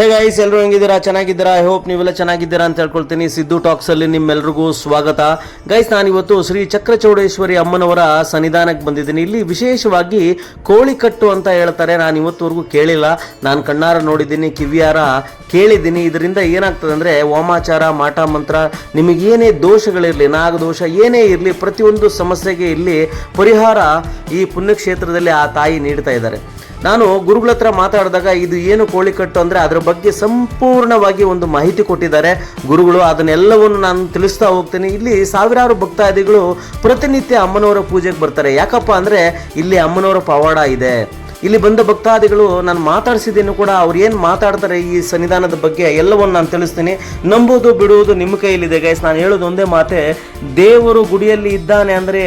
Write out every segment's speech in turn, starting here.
Hey guys ಎಲ್ಲರೂ ಹೆಂಗಿದ್ದೀರಾ? ಚೆನ್ನಾಗಿದ್ದೀರಾ? I hope ನೀವೆಲ್ಲ ಚೆನ್ನಾಗಿದ್ದೀರಾ ಅಂತ ಹೇಳ್ಕೊಳ್ತೀನಿ. ಸಿದ್ದು ಟಾಕ್ಸಲ್ಲಿ ನಿಮ್ಮೆಲ್ರಿಗೂ ಸ್ವಾಗತ. ಗೈಸ್ ನಾನು ಇವತ್ತು ಶ್ರೀ ಚಕ್ರಚೌಡೇಶ್ವರಿ ಅಮ್ಮನವರ ಸನ್ನಿಧಾನಕ್ಕೆ ಬಂದಿದ್ದೀನಿ. ಇಲ್ಲಿ ವಿಶೇಷವಾಗಿ ಕೋಳಿ ಕಟ್ಟು ಅಂತ ಹೇಳ್ತಾರೆ. ನಾನು ಇವತ್ತುವರೆಗೂ ಕೇಳಿಲ್ಲ. ನಾನು ಕಣ್ಣಾರ ನೋಡಿದ್ದೀನಿ, ಕಿವಿಯಾರ ಕೇಳಿದ್ದೀನಿ. ಇದರಿಂದ ಏನಾಗ್ತದೆ ಅಂದರೆ ವಾಮಾಚಾರ, ಮಾಟ ಮಂತ್ರ ನಿಮಗೇನೇ ದೋಷಗಳಿರಲಿ, ನಾಗದೋಷ ಏನೇ ಇರಲಿ, ಪ್ರತಿಯೊಂದು ಸಮಸ್ಯೆಗೆ ಇಲ್ಲಿ ಪರಿಹಾರ ಈ ಪುಣ್ಯಕ್ಷೇತ್ರದಲ್ಲಿ ಆ ತಾಯಿ ನೀಡ್ತಾ ಇದ್ದಾರೆ. ನಾನು ಗುರುಗಳ ಹತ್ರ ಮಾತಾಡಿದಾಗ ಇದು ಏನು ಕೋಳಿ ಕಟ್ಟು ಅಂದರೆ ಅದರ ಬಗ್ಗೆ ಸಂಪೂರ್ಣವಾಗಿ ಒಂದು ಮಾಹಿತಿ ಕೊಟ್ಟಿದ್ದಾರೆ ಗುರುಗಳು. ಅದನ್ನೆಲ್ಲವನ್ನು ನಾನು ತಿಳಿಸ್ತಾ ಹೋಗ್ತೇನೆ. ಇಲ್ಲಿ ಸಾವಿರಾರು ಭಕ್ತಾದಿಗಳು ಪ್ರತಿನಿತ್ಯ ಅಮ್ಮನವರ ಪೂಜೆಗೆ ಬರ್ತಾರೆ. ಯಾಕಪ್ಪ ಅಂದರೆ ಇಲ್ಲಿ ಅಮ್ಮನವರ ಪವಾಡ ಇದೆ. ಇಲ್ಲಿ ಬಂದ ಭಕ್ತಾದಿಗಳು ನಾನು ಮಾತಾಡಿಸಿದ್ದೇನು ಕೂಡ ಅವ್ರು ಏನು ಮಾತಾಡ್ತಾರೆ ಈ ಸನ್ನಿಧಾನದ ಬಗ್ಗೆ ಎಲ್ಲವನ್ನು ನಾನು ತಿಳಿಸ್ತೀನಿ. ನಂಬೋದು ಬಿಡುವುದು ನಿಮ್ಮ ಕೈಯಲ್ಲಿದೆ ಗೈಸ್ ನಾನು ಹೇಳೋದು ಒಂದೇ ಮಾತೆ, ದೇವರು ಗುಡಿಯಲ್ಲಿ ಇದ್ದಾನೆ ಅಂದರೆ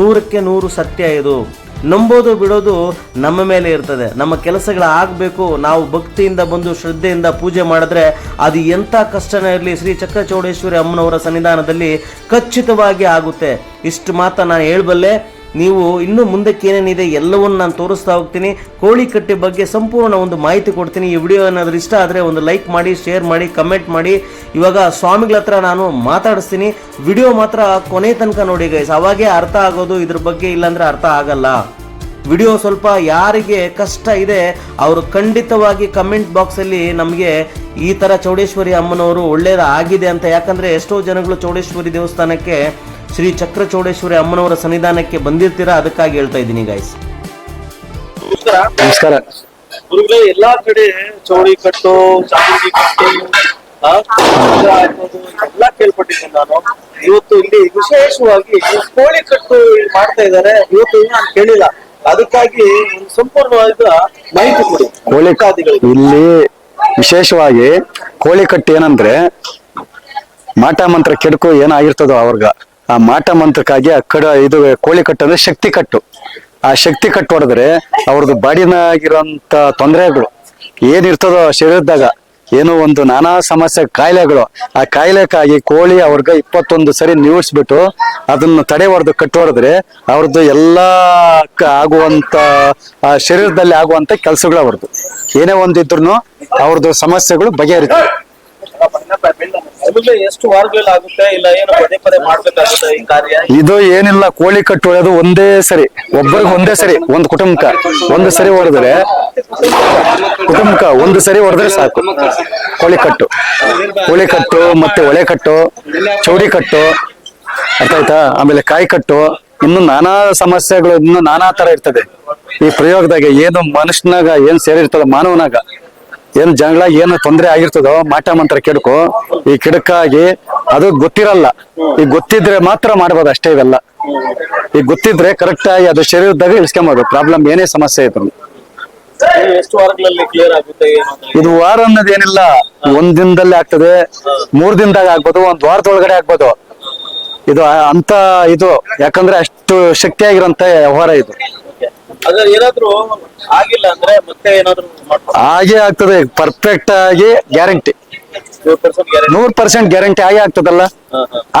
ನೂರಕ್ಕೆ ನೂರು ಸತ್ಯ ಇದು. ನಂಬೋದು ಬಿಡೋದು ನಮ್ಮ ಮೇಲೆ ಇರ್ತದೆ. ನಮ್ಮ ಕೆಲಸಗಳು ಆಗಬೇಕು, ನಾವು ಭಕ್ತಿಯಿಂದ ಬಂದು ಶ್ರದ್ಧೆಯಿಂದ ಪೂಜೆ ಮಾಡಿದ್ರೆ ಅದು ಎಂಥ ಕಷ್ಟನೇ ಇರಲಿ. ಶ್ರೀ ಚಕ್ರಚೌಡೇಶ್ವರಿ ಅಮ್ಮನವರ ಸನ್ನಿಧಾನದಲ್ಲಿ ಖಚಿತವಾಗಿ ಆಗುತ್ತೆ. ಇಷ್ಟು ಮಾತ್ರ ನಾನು ಹೇಳಬಲ್ಲೆ. ನೀವು ಇನ್ನು ಮುಂದಕ್ಕೆ ಏನೇನಿದೆ ಎಲ್ಲವನ್ನು ನಾನು ತೋರಿಸ್ತಾ ಹೋಗ್ತೀನಿ. ಕೋಳಿ ಕಟ್ಟೆ ಬಗ್ಗೆ ಸಂಪೂರ್ಣ ಒಂದು ಮಾಹಿತಿ ಕೊಡ್ತೀನಿ. ಈ ವಿಡಿಯೋ ಏನಾದರೂ ಇಷ್ಟ ಆದರೆ ಒಂದು ಲೈಕ್ ಮಾಡಿ ಶೇರ್ ಮಾಡಿ ಕಮೆಂಟ್ ಮಾಡಿ. ಇವಾಗ ಸ್ವಾಮಿಗಳ ಹತ್ರ ನಾನು ಮಾತಾಡಿಸ್ತೀನಿ. ವಿಡಿಯೋ ಮಾತ್ರ ಕೊನೆ ತನಕ ನೋಡಿ ಗೈಸ್ ಅವಾಗೇ ಅರ್ಥ ಆಗೋದು, ಇದ್ರ ಬಗ್ಗೆ ಇಲ್ಲಾಂದರೆ ಅರ್ಥ ಆಗಲ್ಲ. ವಿಡಿಯೋ ಸ್ವಲ್ಪ ಯಾರಿಗೆ ಕಷ್ಟ ಇದೆ, ಅವರು ಖಂಡಿತವಾಗಿ ಕಮೆಂಟ್ ಬಾಕ್ಸಲ್ಲಿ ನಮಗೆ ಈ ಥರ ಚೌಡೇಶ್ವರಿ ಅಮ್ಮನವರು ಒಳ್ಳೇದಾಗಿದೆ ಅಂತ. ಯಾಕಂದರೆ ಎಷ್ಟೋ ಜನಗಳು ಚೌಡೇಶ್ವರಿ ದೇವಸ್ಥಾನಕ್ಕೆ ಶ್ರೀ ಚಕ್ರ ಚೌಡೇಶ್ವರಿ ಅಮ್ಮನವರ ಸನ್ನಿಧಾನಕ್ಕೆ ಬಂದಿರ್ತೀರಾ? ಅದಕ್ಕಾಗಿ ಹೇಳ್ತಾ ಇದ್ದೀನಿ ಗಾಯ್ಸ್ ನಮಸ್ಕಾರ. ಗುರುಗಳೇ ಎಲ್ಲಾ ಕಡೆ ಚೌಳಿ ಕಟ್ಟು ಚಾಮುಂಡಿ ಕಟ್ಟು ಎಲ್ಲ ಕೇಳ್ಪಟ್ಟಿದ್ದೀನಿ ನಾನು. ಇವತ್ತು ಇಲ್ಲಿ ವಿಶೇಷವಾಗಿ ಕೋಳಿ ಕಟ್ಟು ಮಾಡ್ತಾ ಇದ್ದಾರೆ. ಇವತ್ತು ನಾನು ಕೇಳಿಲ್ಲ. ಅದಕ್ಕಾಗಿ ಒಂದು ಸಂಪೂರ್ಣವಾದ ಮಾಹಿತಿ ಕೊಡಿ. ಕೋಳಿ. ಇಲ್ಲಿ ವಿಶೇಷವಾಗಿ ಕೋಳಿ ಕಟ್ಟು ಏನಂದ್ರೆ ಮಾಟ ಮಂತ್ರ ಕೆಡಕು ಏನಾಗಿರ್ತದೋ ಅವ್ರಗ. ಆ ಮಾಟ ಮಂತ್ರಕ್ಕಾಗಿ ಆ ಕಡ ಇದು ಕೋಳಿ ಕಟ್ಟು ಅಂದ್ರೆ ಶಕ್ತಿ ಕಟ್ಟು. ಆ ಶಕ್ತಿ ಕಟ್ಟು ಹೊಡೆದ್ರೆ ಅವ್ರದ್ದು ಬಾಡಿನಾಗಿರೋಂತ ತೊಂದರೆಗಳು ಏನಿರ್ತದೋ ಶರೀರದಾಗ, ಏನೋ ಒಂದು ನಾನಾ ಸಮಸ್ಯೆ ಕಾಯಿಲೆಗಳು, ಆ ಕಾಯಿಲೆಕ್ಕಾಗಿ ಕೋಳಿ ಅವ್ರಿಗೆ ಇಪ್ಪತ್ತೊಂದು ಸರಿ ನಿವಿಸ್ಬಿಟ್ಟು ಅದನ್ನು ತಡೆ ಹೊಡೆದು ಕಟ್ಟು ಹೊಡೆದ್ರೆ ಅವ್ರದ್ದು ಎಲ್ಲಾ ಆಗುವಂತ, ಆ ಶರೀರದಲ್ಲಿ ಆಗುವಂತ ಕೆಲಸಗಳು ಅವ್ರದ್ದು ಏನೇ ಒಂದಿದ್ರು ಅವ್ರದ್ದು ಸಮಸ್ಯೆಗಳು ಬಗೆಹರಿತವೆ. ಎಷ್ಟು ವಾರಗಳಲ್ಲಿ ಆಗುತ್ತೆ? ಇಲ್ಲ ಏನು ಪದೇ ಪದೇ ಮಾಡ್ಬೇಕಾಗುತ್ತೆ ಈ ಕಾರ್ಯ? ಇದು ಏನಿಲ್ಲ, ಕೋಳಿ ಕಟ್ಟು ಹೊಡೆಯೋದು ಒಂದೇ ಸರಿ, ಒಬ್ಬರಿಗೆ ಒಂದೇ ಸರಿ, ಒಂದು ಕುಟುಂಬಕ, ಒಂದು ಸರಿ ಹೊಡೆದ್ರೆ ಕುಟುಂಬಕ ಒಂದು ಸರಿ ಹೊಡೆದ್ರೆ ಸಾಕು. ಕೋಳಿ ಕಟ್ಟು ಕೋಳಿ ಕಟ್ಟು, ಮತ್ತೆ ಒಳೆ ಕಟ್ಟು, ಚೌಡಿ ಕಟ್ಟು, ಅರ್ಥ ಆಯ್ತಾ? ಆಮೇಲೆ ಕಾಯಿ ಕಟ್ಟು, ಇನ್ನು ನಾನಾ ಸಮಸ್ಯೆಗಳು ಇನ್ನು ನಾನಾ ತರ ಇರ್ತದೆ. ಈ ಪ್ರಯೋಗದಾಗ ಏನು ಮನುಷ್ಯನಾಗ ಏನ್ ಸೇರಿರ್ತದ ಮಾನವನಾಗ ಏನ್ ಜನಗಳ ಏನು ತೊಂದರೆ ಆಗಿರ್ತದೋ ಮಾಟ ಮಂತ್ರ ಕೆಡಕು ಈ ಕೆಡಕಾಗಿ ಅದು ಗೊತ್ತಿರಲ್ಲ. ಈಗ ಗೊತ್ತಿದ್ರೆ ಮಾತ್ರ ಮಾಡ್ಬೋದು ಅಷ್ಟೇ ಇವೆಲ್ಲ ಈಗ ಗೊತ್ತಿದ್ರೆ ಕರೆಕ್ಟ್ ಆಗಿ ಅದು ಶರೀರದಾಗ ಇಳಿಸ್ಕೊಂಬೋದು ಪ್ರಾಬ್ಲಮ್ ಏನೇ ಸಮಸ್ಯೆ ಇದ್ರು. ಇದು ಎಷ್ಟು ವಾರಗಳಲ್ಲಿ ಕ್ಲಿಯರ್ ಆಗುತ್ತೆ ಏನು ಇದು ವಾರ ಅನ್ನೋದು ಏನಿಲ್ಲ. ಒಂದ್ ದಿನದಲ್ಲಿ ಆಗ್ತದೆ ಮೂರ್ ದಿನದಾಗ ಆಗ್ಬೋದು ಒಂದ್ ವಾರದೊಳಗಡೆ ಆಗ್ಬೋದು. ಇದು ಅಂತ ಇದು. ಯಾಕಂದ್ರೆ ಅಷ್ಟು ಶಕ್ತಿಯಾಗಿರೋಂತ ವ್ಯವಹಾರ ಇದು. ಏನಾದ್ರು ಆಗಿಲ್ಲ ಅಂದ್ರೆ ಮತ್ತೆ ಏನಾದ್ರು ಮಾಡ್ಬೋದು ಹಾಗೆ ಆಗ್ತದೆ ಪರ್ಫೆಕ್ಟ್ ಆಗಿ ಗ್ಯಾರಂಟಿ ನೂರು ಪರ್ಸೆಂಟ್ ಗ್ಯಾರಂಟಿ ಆಗೇ ಆಗ್ತದಲ್ಲ?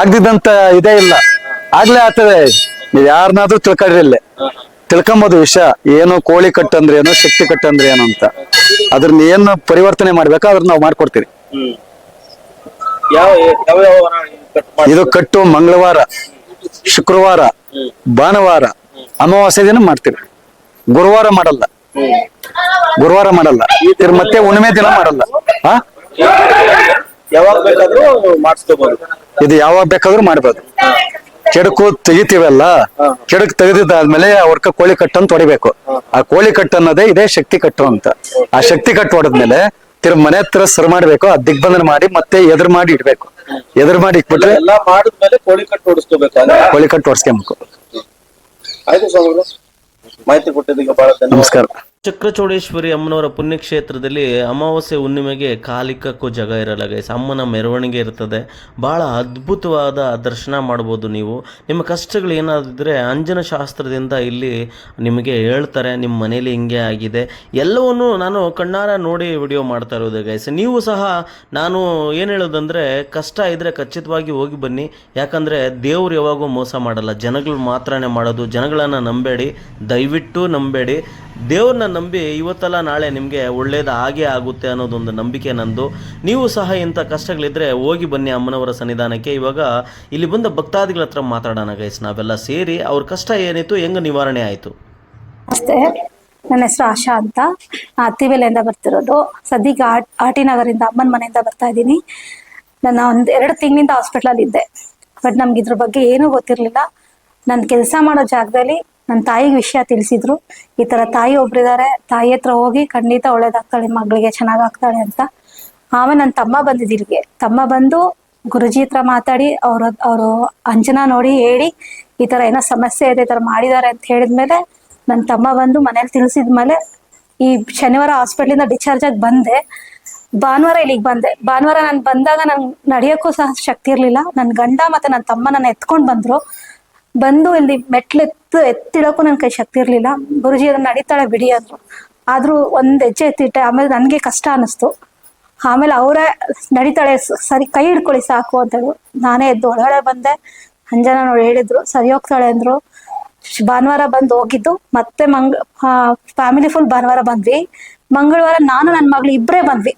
ಆಗ್ದಿದ್ದಂತ ಇದೇ ಇಲ್ಲ. ಆಗ್ಲೇ ಆಗ್ತದೆ. ನೀವ್ ಯಾರನ್ನಾದ್ರೂ ತಿಳ್ಕೊಳ್ರಿ ಇಲ್ಲೇ ತಿಳ್ಕೊಂಬೋದು ವಿಷಯ. ಏನು ಕೋಳಿ ಕಟ್ಟಂದ್ರೆ ಏನು ಶಕ್ತಿ ಕಟ್ಟಂದ್ರೆ ಏನು ಅಂತ. ಅದ್ರನ್ನ ಏನು ಪರಿವರ್ತನೆ ಮಾಡ್ಬೇಕಾ ಅದ್ರ ನಾವು ಮಾಡ್ಕೊಡ್ತೀರಿ ಇದು ಕಟ್ಟು ಮಂಗಳವಾರ ಶುಕ್ರವಾರ ಭಾನುವಾರ ಅಮಾವಾಸ್ಯ ದಿನ ಮಾಡ್ತೀವಿ. ಗುರುವಾರ ಮಾಡಲ್ಲ. ಗುರುವಾರ ಮಾಡಲ್ಲ. ಇದ್ರ ಮತ್ತೆ ಹುಣ್ಣಿಮೆ ದಿನ ಮಾಡಲ್ಲ. ಹಾ ಯಾವಾಗ ಬೇಕಾದ್ರೂ ಮಾಡಿಸ್ಕೋಬಹುದು ಇದು ಯಾವಾಗ ಬೇಕಾದ್ರೂ ಮಾಡ್ಬೋದು. ಕೆಡಕು ತೆಗಿತೀವಲ್ಲ? ಕೆಡಕ್ ತೆಗೆದಿದ್ದಾದ್ಮೇಲೆ ಅವ್ರಕ ಕೋಳಿ ಕಟ್ಟು ಅಂತ ಹೊಡಿಬೇಕು ಆ ಕೋಳಿ ಕಟ್ಟು ಅನ್ನೋದೇ ಇದೇ ಶಕ್ತಿ ಕಟ್ಟು ಅಂತ. ಆ ಶಕ್ತಿ ಕಟ್ಟು ಹೊಡೆದ್ಮೇಲೆ ತಿರ್ಗ ಮನೆ ಹತ್ರ ಸರ್ ಮಾಡ್ಬೇಕು ಆ ದಿಗ್ಬಂಧನ ಮಾಡಿ ಮತ್ತೆ ಎದುರು ಮಾಡಿ ಇಡ್ಬೇಕು. ಎದುರು ಮಾಡಿ ಇಟ್ಬಿಟ್ರೆ ಎಲ್ಲ ಮಾಡಿದ್ಮೇಲೆ ಕೋಳಿ ಕಟ್ಟು ಹೊಡಿಸ್ಕೋಬೇಕು ಕೋಳಿ ಕಟ್ಟು ಹೊಡ್ಸ್ಕೊಬೇಕು. ಆಯ್ತು ಮಾಹಿತಿ ಕೊಟ್ಟಿದ್ದಕ್ಕೆ ಬಹಳ ಧನ್ಯವಾದ ನಮಸ್ಕಾರ. ಚಕ್ರಚೌಡೇಶ್ವರಿ ಅಮ್ಮನವರ ಪುಣ್ಯಕ್ಷೇತ್ರದಲ್ಲಿ ಅಮಾವಾಸ್ಯೆ ಹುಣ್ಣಿಮೆಗೆ ಕಾಲಿಕಕ್ಕೂ ಜಾಗ ಇರಲ್ಲ ಗೈಸ್ ಅಮ್ಮನ ಮೆರವಣಿಗೆ ಇರ್ತದೆ. ಭಾಳ ಅದ್ಭುತವಾದ ದರ್ಶನ ಮಾಡ್ಬೋದು ನೀವು. ನಿಮ್ಮ ಕಷ್ಟಗಳು ಏನಾದಿದ್ರೆ ಅಂಜನ ಶಾಸ್ತ್ರದಿಂದ ಇಲ್ಲಿ ನಿಮಗೆ ಹೇಳ್ತಾರೆ. ನಿಮ್ಮ ಮನೇಲಿ ಹಿಂಗೆ ಆಗಿದೆ. ಎಲ್ಲವನ್ನು ನಾನು ಕಣ್ಣಾರ ನೋಡಿ ವಿಡಿಯೋ ಮಾಡ್ತಾ ಇರೋದು ಗೈಸ್ ನೀವು ಸಹ ನಾನು ಏನು ಹೇಳೋದಂದರೆ ಕಷ್ಟ ಇದ್ದರೆ ಖಚಿತವಾಗಿ ಹೋಗಿ ಬನ್ನಿ. ಯಾಕಂದರೆ ದೇವ್ರು ಯಾವಾಗೂ ಮೋಸ ಮಾಡಲ್ಲ. ಜನಗಳು ಮಾತ್ರನೇ ಮಾಡೋದು. ಜನಗಳನ್ನು ನಂಬೇಡಿ. ದಯವಿಟ್ಟು ನಂಬೇಡಿ. ದೇವ್ರನ್ನ ನಂಬಿ ಇವತ್ತಲ್ಲ ನಾಳೆ ನಿಮಗೆ ಒಳ್ಳೇದು ಹಾಗೆ ಆಗುತ್ತೆ ಅನ್ನೋದೊಂದು ನಂಬಿಕೆ ನಂದು. ನೀವು ಸಹ ಇಂಥ ಕಷ್ಟಗಳಿದ್ರೆ ಹೋಗಿ ಬನ್ನಿ ಅಮ್ಮನವರ ಸನ್ನಿಧಾನಕ್ಕೆ. ಇವಾಗ ಇಲ್ಲಿ ಬಂದ ಭಕ್ತಾದಿಗಳ ಹತ್ರ ಮಾತಾಡೋಣ ಗೈಸ್ ನಾವೆಲ್ಲ ಸೇರಿ ಅವ್ರ ಕಷ್ಟ ಏನಿತ್ತು, ಹೆಂಗೆ ನಿವಾರಣೆ ಆಯಿತು? ಅಷ್ಟೇ ನನ್ನ ಹೆಸರು ಆಶಾ ಅಂತ. ಅತ್ತಿವೆಲೆಯಿಂದ ಬರ್ತಿರೋದು. ಸದ್ಯಕ್ಕೆ ಆಟ್ ಆಟಿ ನಗರಿಂದ ಅಮ್ಮನ ಮನೆಯಿಂದ ಬರ್ತಾ ಇದ್ದೀನಿ. ನಾನು ಒಂದು ಎರಡು ತಿಂಗಳಿಂದ ಹಾಸ್ಪಿಟ್ಲಲ್ಲಿ ಇದ್ದೆ. ಬಟ್ ನಮ್ಗೆ ಇದ್ರ ಬಗ್ಗೆ ಏನೂ ಗೊತ್ತಿರಲಿಲ್ಲ. ನಾನು ಕೆಲಸ ಮಾಡೋ ಜಾಗದಲ್ಲಿ ನನ್ನ ತಾಯಿಗೆ ವಿಷಯ ತಿಳಿಸಿದ್ರು. ಈ ತರ ತಾಯಿ ಒಬ್ರಿದ್ದಾರೆ ತಾಯಿ ಹತ್ರ ಹೋಗಿ ಖಂಡಿತ ಒಳ್ಳೇದಾಗ್ತಾಳೆ, ಮಗಳಿಗೆ ಚೆನ್ನಾಗಾಗ್ತಾಳೆ ಅಂತ. ಆಮೇಲೆ ನನ್ನ ತಮ್ಮ ಬಂದಿದ್ದು ತಮ್ಮ ಬಂದು ಗುರುಜಿ ಹತ್ರ ಮಾತಾಡಿ, ಅವ್ರ ಅವರು ಅಂಜನಾ ನೋಡಿ ಹೇಳಿ, ಈ ತರ ಏನೋ ಸಮಸ್ಯೆ ಇದೆ, ಈ ತರ ಮಾಡಿದ್ದಾರೆ ಅಂತ ಹೇಳಿದ್ಮೇಲೆ ನನ್ನ ತಮ್ಮ ಬಂದು ಮನೇಲಿ ತಿಳಿಸಿದ್ಮೇಲೆ ಈ ಶನಿವಾರ ಹಾಸ್ಪಿಟ್ಲಿಂದ ಡಿಸ್ಚಾರ್ಜ್ ಆಗಿ ಬಂದೆ. ಭಾನುವಾರ ಇಲ್ಲಿಗೆ ಬಂದೆ. ಭಾನುವಾರ ನಾನು ಬಂದಾಗ ನಂಗೆ ನಡೆಯೋಕ್ಕೂ ಸಹ ಶಕ್ತಿ ಇರಲಿಲ್ಲ. ನನ್ನ ಗಂಡ ಮತ್ತೆ ನನ್ನ ತಮ್ಮ ನನ್ನ ಎತ್ಕೊಂಡು ಬಂದ್ರು. ಬಂದು ಇಲ್ಲಿ ಮೆಟ್ಲು ಎತ್ತು ಎತ್ತಿಡೋಕ್ಕೂ ನನ್ನ ಕೈ ಶಕ್ತಿ ಇರಲಿಲ್ಲ. ಗುರುಜಿ ಅದನ್ನ ನಡೀತಾಳೆ ಬಿಡಿ ಅಂದ್ರು. ಆದ್ರೂ ಒಂದ್ ಹೆಜ್ಜೆ ಎತ್ತಿಟ್ಟೆ. ಆಮೇಲೆ ನನಗೆ ಕಷ್ಟ ಅನಿಸ್ತು ಆಮೇಲೆ ಅವರೇ ನಡೀತಾಳೆ ಸರಿ ಕೈ ಹಿಡ್ಕೊಳ್ಳಿ ಸಾಕು ಅಂತ ಹೇಳು. ನಾನೇ ಎದ್ದು ಒಳಗಡೆ ಬಂದೆ. ಅಂಜನ ನೋಡಿ ಹೇಳಿದ್ರು, ಸರಿ ಹೋಗ್ತಾಳೆ ಅಂದ್ರು. ಭಾನುವಾರ ಬಂದು ಹೋಗಿದ್ದು. ಮತ್ತೆ ಮಂಗ್ ಫ್ಯಾಮಿಲಿ ಫುಲ್ ಭಾನುವಾರ ಬಂದ್ವಿ. ಮಂಗಳವಾರ ನಾನು ನನ್ನ ಮಗಳು ಇಬ್ಬರೇ ಬಂದ್ವಿ.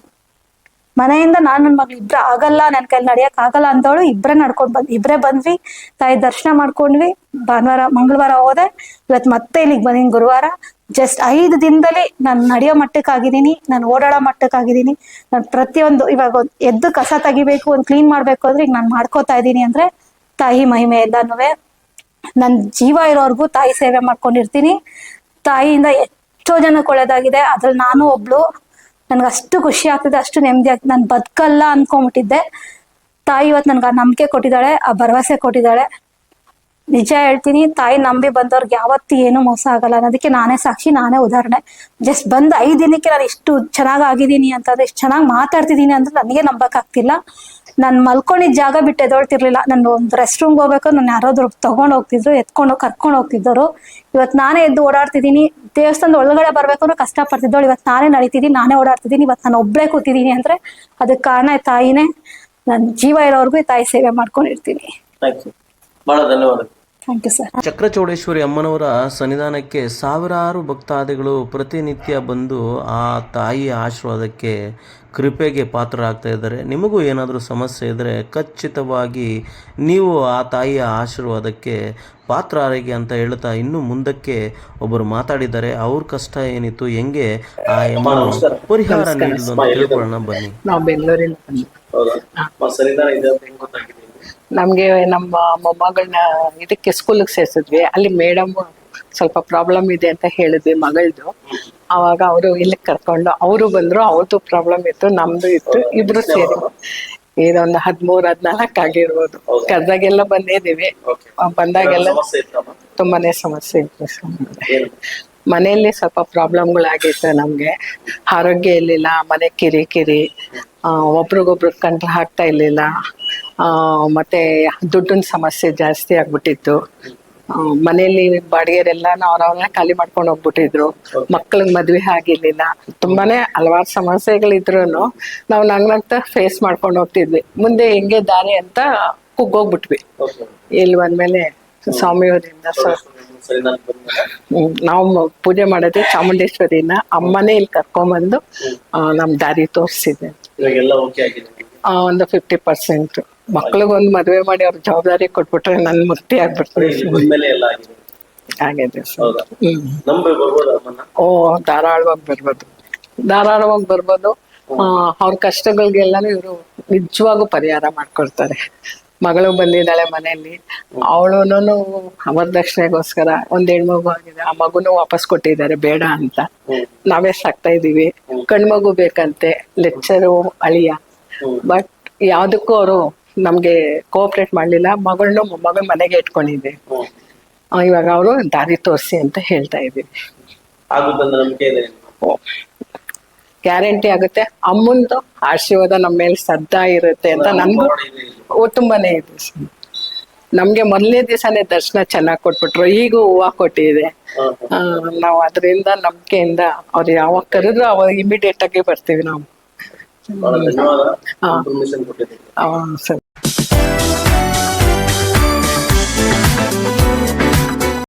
ಮನೆಯಿಂದ ನಾನು ನನ್ನ ಮಗಳು ಇಬ್ರ ಆಗಲ್ಲ ನನ್ನ ಕೈಲಿ ನಡಿಯಕ್ ಆಗಲ್ಲ ಅಂತವಳು ಇಬ್ರೇ ನಡ್ಕೊಂಡ್ ಬಂದ್, ಇಬ್ರೇ ಬಂದ್ವಿ. ತಾಯಿ ದರ್ಶನ ಮಾಡ್ಕೊಂಡ್ವಿ. ಭಾನುವಾರ, ಮಂಗಳವಾರ ಹೋದೆ. ಇವತ್ತು ಮತ್ತೆ ಇಲ್ಲಿಗೆ ಬಂದಿನಿ ಗುರುವಾರ. ಜಸ್ಟ್ ಐದು ದಿನದಲ್ಲಿ ನಾನು ನಡೆಯೋ ಮಟ್ಟಕ್ಕಾಗಿದ್ದೀನಿ ನಾನು ಓಡಾಡೋ ಮಟ್ಟಕ್ಕಾಗಿದ್ದೀನಿ ನಾನು ಪ್ರತಿಯೊಂದು ಇವಾಗ ಒಂದ್ ಎದ್ದು ಕಸ ತೆಗಿಬೇಕು, ಒಂದು ಕ್ಲೀನ್ ಮಾಡ್ಬೇಕು ಅಂದ್ರೆ ಈಗ ನಾನು ಮಾಡ್ಕೋತಾ ಇದ್ದೀನಿ ಅಂದ್ರೆ ತಾಯಿ ಮಹಿಮೆ ಎಲ್ಲಾನು ನನ್ನ ಜೀವ ಇರೋರ್ಗು ತಾಯಿ ಸೇವೆ ಮಾಡ್ಕೊಂಡಿರ್ತೀನಿ. ತಾಯಿಯಿಂದ ಎಷ್ಟೋ ಜನಕ್ಕೆ ಒಳ್ಳೇದಾಗಿದೆ. ಅದ್ರಲ್ಲಿ ನಾನು ಒಬ್ಳು. ನನ್ಗೆ ಅಷ್ಟು ಖುಷಿ ಆಗ್ತಿದೆ, ಅಷ್ಟು ನೆಮ್ಮದಿ ಆಗ್ತಿದೆ. ನಾನು ಬದುಕಲ್ಲ ಅನ್ಕೊಂಡ್ಬಿಟ್ಟಿದ್ದೆ ತಾಯಿ ಇವತ್ತು ನನ್ಗೆ ಆ ನಂಬಿಕೆ ಕೊಟ್ಟಿದ್ದಾಳೆ, ಆ ಭರವಸೆ ಕೊಟ್ಟಿದ್ದಾಳೆ. ನಿಜ ಹೇಳ್ತೀನಿ, ತಾಯಿ ನಂಬಿ ಬಂದವ್ರಿಗೆ ಯಾವತ್ತೂ ಏನು ಮೋಸ ಆಗಲ್ಲ. ಅನ್ನೋದಕ್ಕೆ ನಾನೇ ಸಾಕ್ಷಿ, ನಾನೇ ಉದಾಹರಣೆ. ಜಸ್ಟ್ ಬಂದ್ ಐದು ದಿನಕ್ಕೆ ನಾನು ಇಷ್ಟು ಚೆನ್ನಾಗಿ ಆಗಿದ್ದೀನಿ ಅಂತಂದ್ರೆ, ಇಷ್ಟು ಚೆನ್ನಾಗಿ ಮಾತಾಡ್ತಿದ್ದೀನಿ ಅಂದ್ರೆ ನನಗೆ ನಂಬಕ್ಕಾಗ್ತಿಲ್ಲ ನಾನು ಮಲ್ಕೊಂಡಿದ್ದ ಜಾಗ ಬಿಟ್ಟು ಎದೊಳ್ತಿರ್ಲಿಲ್ಲ ನಾನು ಒಂದು ರೆಸ್ಟ್ ರೂಮ್ಗೆ ಹೋಗ್ಬೇಕು, ನಾನು ಯಾರಾದ್ರು ತಗೊಂಡ್ ಹೋಗ್ತಿದ್ರು, ಎತ್ಕೊಂಡು ಕರ್ಕೊಂಡು ಹೋಗ್ತಿದ್ದವರು ಇವತ್ತು ನಾನೇ ಎದ್ದು ಓಡಾಡ್ತಿದ್ದೀನಿ. ದೇವಸ್ಥಾನದ ಒಳಗಡೆ ಬರ್ಬೇಕು ಅಂದ್ರೆ ಕಷ್ಟ ಪಡ್ತಿದ್ದವಳು ಇವತ್ತು ನಾನೇ ನಡೀತಿದ್ದೀನಿ, ನಾನೇ ಓಡಾಡ್ತಿದ್ದೀನಿ. ಇವತ್ತು ನಾನು ಒಬ್ಬಳೇ ಕೂತಿದ್ದೀನಿ ಅಂದ್ರೆ ಅದಕ್ಕೆ ಕಾರಣ ತಾಯಿನೇ. ನನ್ನ ಜೀವ ಇರೋವರೆಗೂ ತಾಯಿ ಸೇವೆ ಮಾಡ್ಕೊಂಡಿರ್ತೀನಿ. ಬಹಳ ಧನ್ಯವಾದ ಥ್ಯಾಂಕ್ ಯು ಸರ್. ಚಕ್ರಚೌಡೇಶ್ವರಿ ಅಮ್ಮನವರ ಸನ್ನಿಧಾನಕ್ಕೆ ಸಾವಿರಾರು ಭಕ್ತಾದಿಗಳು ಪ್ರತಿನಿತ್ಯ ಬಂದು ಆ ತಾಯಿಯ ಆಶೀರ್ವಾದಕ್ಕೆ ಕೃಪೆಗೆ ಪಾತ್ರರಾಗ್ತಾ ಇದ್ದಾರೆ. ನಿಮಗೂ ಏನಾದರೂ ಸಮಸ್ಯೆ ಇದ್ದರೆ ಖಚಿತವಾಗಿ ನೀವು ಆ ತಾಯಿಯ ಆಶೀರ್ವಾದಕ್ಕೆ ಪಾತ್ರರಾಗಿ ಅಂತ ಹೇಳ್ತಾ ಇನ್ನು ಮುಂದಕ್ಕೆ ಒಬ್ಬರು ಮಾತಾಡಿದ್ದಾರೆ. ಅವ್ರ ಕಷ್ಟ ಏನಿತ್ತು ಹೆಂಗೆ ಆ ಯಮ್ಮನು ಪರಿಹಾರ ನೀಡಿದ್ದು ಅಂತ ತಿಳ್ಕೊಳ್ಳೋಣ ಬನ್ನಿ. ನಾವು ಬೆಂಗಳೂರಿಂದ ನಿಮ್ಗೆ? ನಮ್ಮ ಮೊಮ್ಮಗಳನ್ನ ಇದಕ್ಕೆ ಸ್ಕೂಲಿಗೆ ಸೇರಿಸಿದ್ವಿ. ಅಲ್ಲಿ ಮೇಡಮ್ ಸ್ವಲ್ಪ ಪ್ರಾಬ್ಲಮ್ ಇದೆ ಅಂತ ಹೇಳಿದ್ವಿ ಮಗಳದು. ಅವಾಗ ಅವರು ಇಲ್ಲಿಗೆ ಕರ್ಕೊಂಡು ಅವರು ಬಂದ್ರು ಅವ್ರದ್ದು ಪ್ರಾಬ್ಲಮ್ ಇತ್ತು ನಮ್ದು ಇತ್ತು ಇಬ್ರು ಸೇರಿ. ಇದೊಂದು ಹದಿಮೂರು ಹದಿನಾಲ್ಕು ಆಗಿರ್ಬೋದು. ಕರ್ದಾಗೆಲ್ಲ ಬಂದೇ ಇದೀವಿ. ಬಂದಾಗೆಲ್ಲ ತುಂಬಾನೇ ಸಮಸ್ಯೆ ಇತ್ತು ಮನೆಯಲ್ಲಿ ಸ್ವಲ್ಪ ಪ್ರಾಬ್ಲಮ್ಗಳಾಗಿತ್ತು ನಮ್ಗೆ. ಆರೋಗ್ಯ ಇರ್ಲಿಲ್ಲ ಮನೆ ಕಿರಿ ಕಿರಿ ಆ, ಒಬ್ರಿಗೊಬ್ರು ಕಂಡ್ರೆ ಹಾಕ್ತಾ ಇರ್ಲಿಲ್ಲ. ಮತ್ತೆ ದುಡ್ಡಿನ ಸಮಸ್ಯೆ ಜಾಸ್ತಿ ಆಗ್ಬಿಟ್ಟಿತ್ತು. ಮನೆಯಲ್ಲಿ ಬಾಡಿಗೆರೆಲ್ಲ ಅವ್ರವ್ರನ್ನ ಖಾಲಿ ಮಾಡ್ಕೊಂಡು ಹೋಗ್ಬಿಟ್ಟಿದ್ರು. ಮಕ್ಳಿಗೆ ಮದ್ವೆ ಆಗಿರ್ಲಿಲ್ಲ. ತುಂಬಾನೇ ಹಲವಾರು ಸಮಸ್ಯೆಗಳಿದ್ರು ನಾವು ನಗ್ನಗ್ತಾ ಫೇಸ್ ಮಾಡ್ಕೊಂಡು ಹೋಗ್ತಿದ್ವಿ. ಮುಂದೆ ಹೆಂಗೆ ದಾರಿ ಅಂತ ಕುಗ್ಗೋಗ್ಬಿಟ್ವಿ. ಇಲ್ಲಿ ಬಂದ್ಮೇಲೆ ಸ್ವಾಮಿಯವರಿಂದ ನಾವು ಪೂಜೆ ಮಾಡೋದೇ ಚಾಮುಂಡೇಶ್ವರಿನ ಅಮ್ಮನೇ ಇಲ್ಲಿ ಕರ್ಕೊಂಬಂದು ಆ, ನಮ್ ದಾರಿ ತೋರಿಸಿದೆ? ಒಂದು ಫಿಫ್ಟಿ ಪರ್ಸೆಂಟ್ ಮಕ್ಳಿಗೊಂದು ಮದ್ವೆ ಮಾಡಿ ಅವ್ರ ಜವಾಬ್ದಾರಿ ಕೊಟ್ಬಿಟ್ರೆ ನನ್ ಮುಕ್ತಿ ಆಗ್ಬಿಡ್ತದೆ. ಹಾಗಿದೆ ಸರ್. ಓ ಧಾರಾಳವಾಗಿ ಬರ್ಬೋದು. ಧಾರಾಳವಾಗಿ ಬರ್ಬೋದು. ಅವ್ರ ಕಷ್ಟಗಳಿಗೆಲ್ಲಾನು ಇವರು ನಿಜವಾಗೂ ಪರಿಹಾರ ಮಾಡ್ಕೊಡ್ತಾರೆ. ಮಗಳು ಬಂದಿದ್ದಾಳೆ ಮನೆಯಲ್ಲಿ. ಅವಳುನು ವರದಕ್ಷಿಣೆಗೋಸ್ಕರ ಒಂದ್ ಹೆಣ್ಮಗು ಆಗಿದೆ. ಆ ಮಗುನು ವಾಪಸ್ ಕೊಟ್ಟಿದ್ದಾರೆ. ಬೇಡ ಅಂತ. ನಾವೇ ಸಾಕ್ತಾ ಇದೀವಿ ಕಣ್ಮಗು ಬೇಕಂತೆ. ಲೆಕ್ಚರು ಅಳಿಯ. ಬಟ್ ಯಾವ್ದಕ್ಕೂ ಅವರು ನಮ್ಗೆ ಕೋಆಪರೇಟ್ ಮಾಡ್ಲಿಲ್ಲ. ಮಗಳನ್ನೂ ಮಗಳ ಮನೆಗೆ ಇಟ್ಕೊಂಡಿದ್ದೆ. ಇವಾಗ ಅವರು ದಾರಿ ತೋರಿಸಿ ಅಂತ ಹೇಳ್ತಾ ಇದೀವಿ. ಆಗುತ್ತಂದ ನಂಬಿಕೆ ಇದೆ ಗ್ಯಾರಂಟಿ ಆಗುತ್ತೆ. ಅಮ್ಮಂದು ಆಶೀರ್ವಾದ ನಮ್ಮ ಮೇಲೆ ಸದಾ ಇರುತ್ತೆ ಅಂತ ನನ್ಗೂ ತುಂಬಾನೇ ಇದೆ. ನಮ್ಗೆ ಮೊದಲನೇ ದಿವಸನೇ ದರ್ಶನ ಚೆನ್ನಾಗಿ ಕೊಟ್ಬಿಟ್ರು. ಈಗ ಹೂವ ಕೊಟ್ಟಿದೆ. ನಾವು ಅದರಿಂದ ನಂಬಿಕೆಯಿಂದ ಅವ್ರು ಯಾವಾಗ ಕರೆದ್ರು ಅವಾಗ ಇಮಿಡಿಯೇಟ್ ಆಗಿ ಬರ್ತೀವಿ ನಾವು. ಹಾ. ಸರಿ.